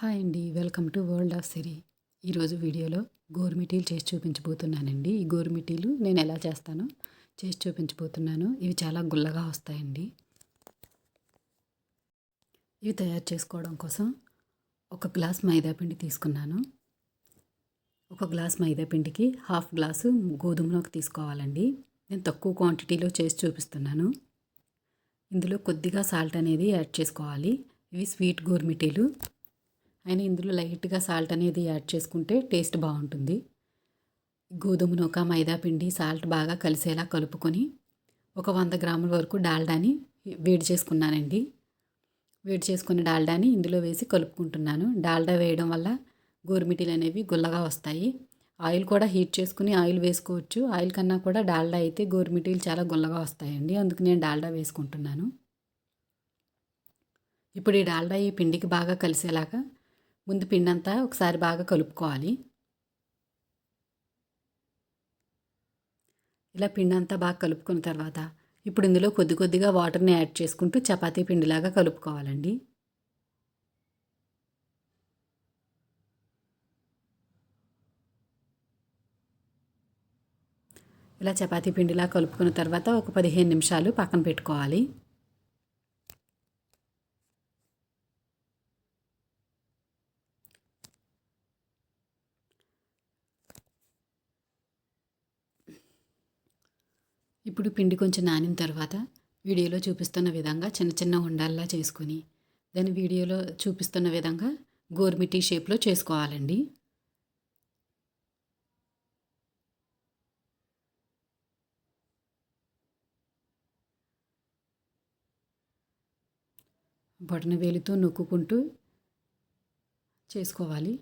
Hi అండి. Welcome to world of Siri. ఈరోజు వీడియోలో గోరుమిటీలు చేసి చూపించబోతున్నానండి. ఈ గోరుమిటీలు నేను ఎలా చేస్తానో చేసి చూపించబోతున్నాను. ఇవి చాలా గుల్లగా వస్తాయండి. ఇవి తయారు చేసుకోవడం కోసం ఒక గ్లాస్ మైదాపిండి తీసుకున్నాను. ఒక గ్లాస్ మైదాపిండికి హాఫ్ గ్లాసు గోధుమలోకి తీసుకోవాలండి. నేను తక్కువ క్వాంటిటీలో చేసి చూపిస్తున్నాను. ఇందులో కొద్దిగా సాల్ట్ అనేది యాడ్ చేసుకోవాలి. ఇవి స్వీట్ గోరుమిటీలు అయినా ఇందులో లైట్గా సాల్ట్ అనేది యాడ్ చేసుకుంటే టేస్ట్ బాగుంటుంది. గోధుమ నూక మైదా పిండి సాల్ట్ బాగా కలిసేలా కలుపుకొని ఒక వంద గ్రాముల వరకు డాల్డాని వేడి చేసుకున్నానండి. వేడి చేసుకున్న డాల్డాని ఇందులో వేసి కలుపుకుంటున్నాను. డాల్డా వేయడం వల్ల గోరుమిటీలు అనేవి గుల్లగా వస్తాయి. ఆయిల్ కూడా హీట్ చేసుకుని ఆయిల్ వేసుకోవచ్చు. ఆయిల్ కన్నా కూడా డాల్డా అయితే గోరుమిటీలు చాలా గుల్లగా వస్తాయండి. అందుకు నేను డాల్డా వేసుకుంటున్నాను. ఇప్పుడు ఈ డాల్డా ఈ పిండికి బాగా కలిసేలాగా ముందు పిండి అంతా ఒకసారి బాగా కలుపుకోవాలి. ఇలా పిండి అంతా బాగా కలుపుకున్న తర్వాత ఇప్పుడు ఇందులో కొద్ది కొద్దిగా వాటర్ని యాడ్ చేసుకుంటూ చపాతీ పిండిలాగా కలుపుకోవాలండి. ఇలా చపాతీ పిండిలా కలుపుకున్న తర్వాత ఒక పదిహేను నిమిషాలు పక్కన పెట్టుకోవాలి. ఇప్పుడు పిండి కొంచెం నానిన తర్వాత వీడియోలో చూపిస్తున్న విధంగా చిన్న చిన్న ఉండాల్లా చేసుకొని దాన్ని వీడియోలో చూపిస్తున్న విధంగా గోర్మిటీ షేప్లో చేసుకోవాలండి. బొటన వేలితో నొక్కుకుంటూ చేసుకోవాలి.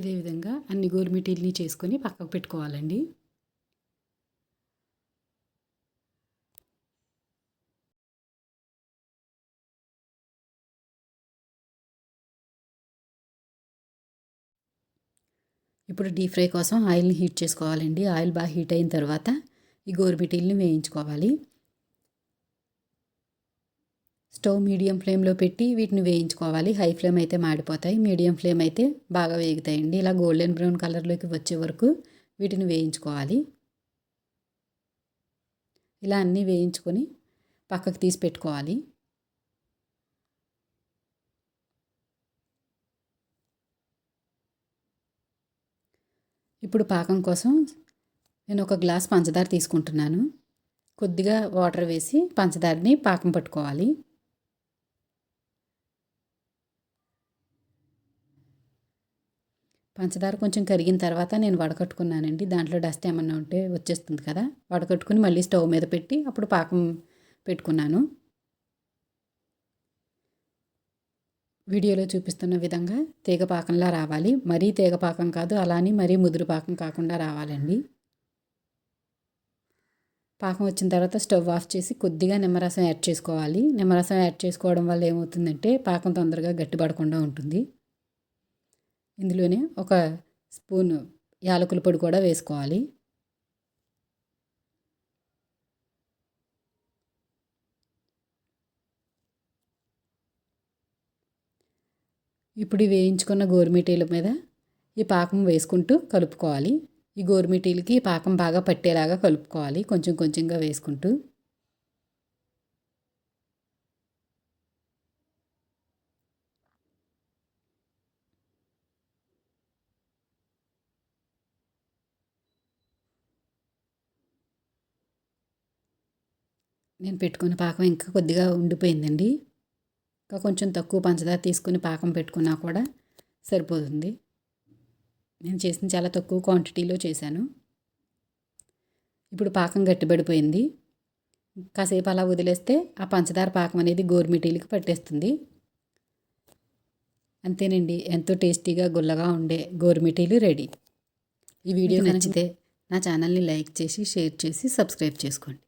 ఇదే విధంగా అన్ని గోరుమిటీల్ని చేసుకొని పక్కకు పెట్టుకోవాలండి. ఇప్పుడు డీప్ ఫ్రై కోసం ఆయిల్ని హీట్ చేసుకోవాలండి. ఆయిల్ బాగా హీట్ అయిన తర్వాత ఈ గోరుమిటీల్ని వేయించుకోవాలి. స్టవ్ మీడియం ఫ్లేమ్లో పెట్టి వీటిని వేయించుకోవాలి. హై ఫ్లేమ్ అయితే మాడిపోతాయి. మీడియం ఫ్లేమ్ అయితే బాగా వేగుతాయండి. ఇలా గోల్డెన్ బ్రౌన్ కలర్లోకి వచ్చే వరకు వీటిని వేయించుకోవాలి. ఇలా అన్నీ వేయించుకొని పక్కకు తీసి పెట్టుకోవాలి. ఇప్పుడు పాకం కోసం నేను ఒక గ్లాస్ పంచదార తీసుకుంటున్నాను. కొద్దిగా వాటర్ వేసి పంచదారని పాకం పట్టుకోవాలి. పంచదార కొంచెం కరిగిన తర్వాత నేను వడకట్టుకున్నానండి. దాంట్లో డస్ట్ ఏమన్నా ఉంటే వచ్చేస్తుంది కదా. వడకట్టుకుని మళ్ళీ స్టవ్ మీద పెట్టి అప్పుడు పాకం పెట్టుకున్నాను. వీడియోలో చూపిస్తున్న విధంగా తీగ పాకంలా రావాలి. మరీ తీగ పాకం కాదు అలానే మరీ ముదురు పాకం కాకుండా రావాలండి. పాకం వచ్చిన తర్వాత స్టవ్ ఆఫ్ చేసి కొద్దిగా నిమ్మరసం యాడ్ చేసుకోవాలి. నిమ్మరసం యాడ్ చేసుకోవడం వల్ల ఏమవుతుందంటే పాకం తొందరగా గట్టిపడకుండా ఉంటుంది. ఇందులోనే ఒక స్పూన్ యాలకుల పొడి కూడా వేసుకోవాలి. ఇప్పుడు వేయించుకున్న గోరుమిటీల మీద ఈ పాకం వేసుకుంటూ కలుపుకోవాలి. ఈ గోరుమిటీలకి ఈ పాకం బాగా పట్టేలాగా కలుపుకోవాలి. కొంచెం కొంచెంగా వేసుకుంటూ. నేను పెట్టుకున్న పాకం ఇంకా కొద్దిగా ఉండిపోయిందండి. ఇంకా కొంచెం తక్కువ పంచదార తీసుకుని పాకం పెట్టుకున్నా కూడా సరిపోతుంది. నేను చేసిన చాలా తక్కువ క్వాంటిటీలో చేశాను. ఇప్పుడు పాకం గట్టిపడిపోయింది. కాసేపు అలా వదిలేస్తే ఆ పంచదార పాకం అనేది గోరుమిటీలకి పట్టేస్తుంది. అంతేనండి ఎంతో టేస్టీగా గుల్లగా ఉండే గోరుమిటీలు రెడీ. ఈ వీడియో నచ్చితే నా ఛానల్ని లైక్ చేసి షేర్ చేసి సబ్స్క్రైబ్ చేసుకోండి.